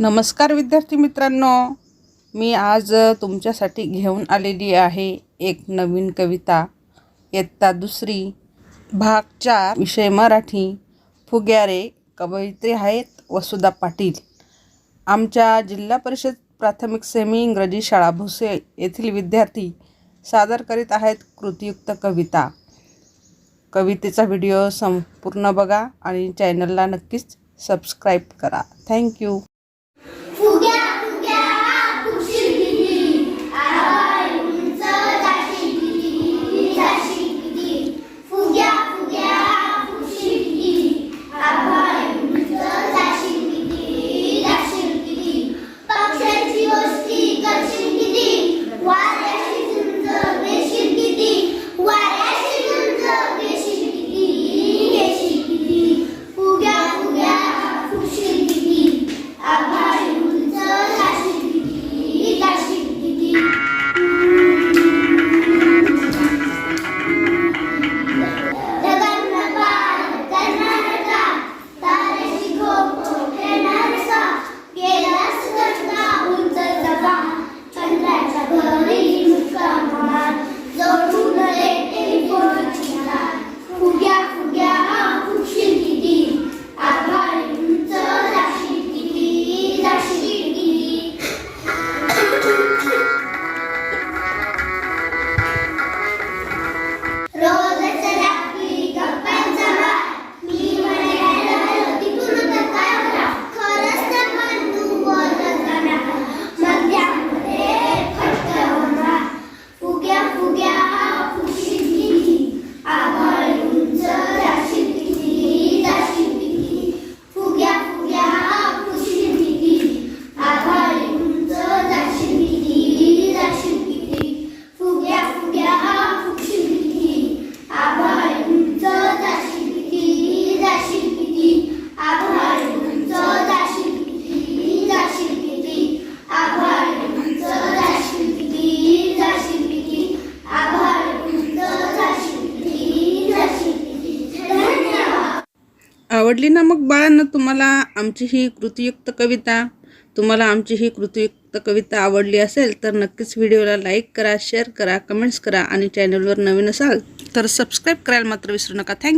नमस्कार विद्यार्थी मित्रांनो. मी आज तुमच्यासाठी घेऊन आलेली आहे एक नवीन कविता. इयत्ता दुसरी भाग चार विषय मराठी. फुग्यारे कवयित्री आहेत वसुधा पाटील. आमच्या जिल्हा परिषद प्राथमिक सेमी इंग्रजी शाळा भुसे येथील विद्यार्थी सादर करीत आहेत कृतियुक्त कविता. कवितेचा व्हिडिओ संपूर्ण बघा आणि चॅनलला नक्कीच सबस्क्राईब करा. थँक्यू. आवडली ना मग बाळांना तुम्हाला आमची ही कृतियुक्त कविता तुम्हाला आमची ही कृतियुक्त कविता आवडली असेल तर नक्कीच व्हिडिओला लाईक करा शेअर करा कमेंट्स करा आणि चॅनलवर नवीन असाल तर सबस्क्राईब करायला मात्र विसरू नका. थँक्यू